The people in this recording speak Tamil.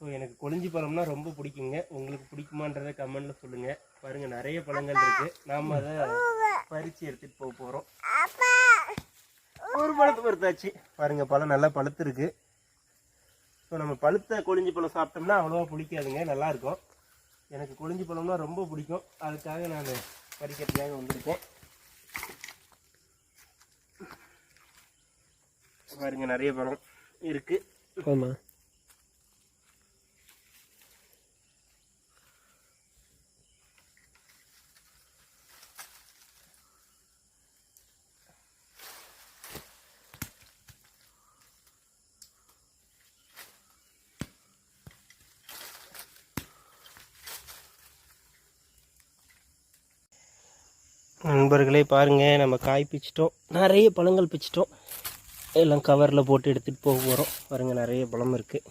ஸோ எனக்கு கொளிஞ்சி பழம்னா ரொம்ப பிடிக்குங்க. உங்களுக்கு பிடிக்குமான்றதை கமெண்ட்டில் சொல்லுங்கள் பாருங்கள் நிறைய பழங்கள் இருக்குது நாம் அதை பறித்து எடுத்துகிட்டு போக போகிறோம் ஒரு பழத்தை பொறுத்தாச்சு. பாருங்க பழம் நல்லா பழுத்துருக்கு. ஸோ நம்ம பழுத்த கொளிஞ்சி பழம் சாப்பிட்டோம்னா அவ்வளோவா பிடிக்காதுங்க. நல்லா இருக்கும். எனக்கு கொளிஞ்சி பழம்னா ரொம்ப பிடிக்கும். அதுக்காக நான் பறிக்கிறதுக்காக வந்திருக்கேன். பாருங்க நிறைய பழம் இருக்கு. ஆமாம் நண்பர்களே பாருங்கள் நம்ம காய் பிச்சிட்டோம். நிறைய பழங்கள் பிச்சிட்டோம். எல்லாம் கவரில் போட்டு எடுத்துகிட்டு போக போகிறோம் பாருங்கள் நிறைய பழம் இருக்குது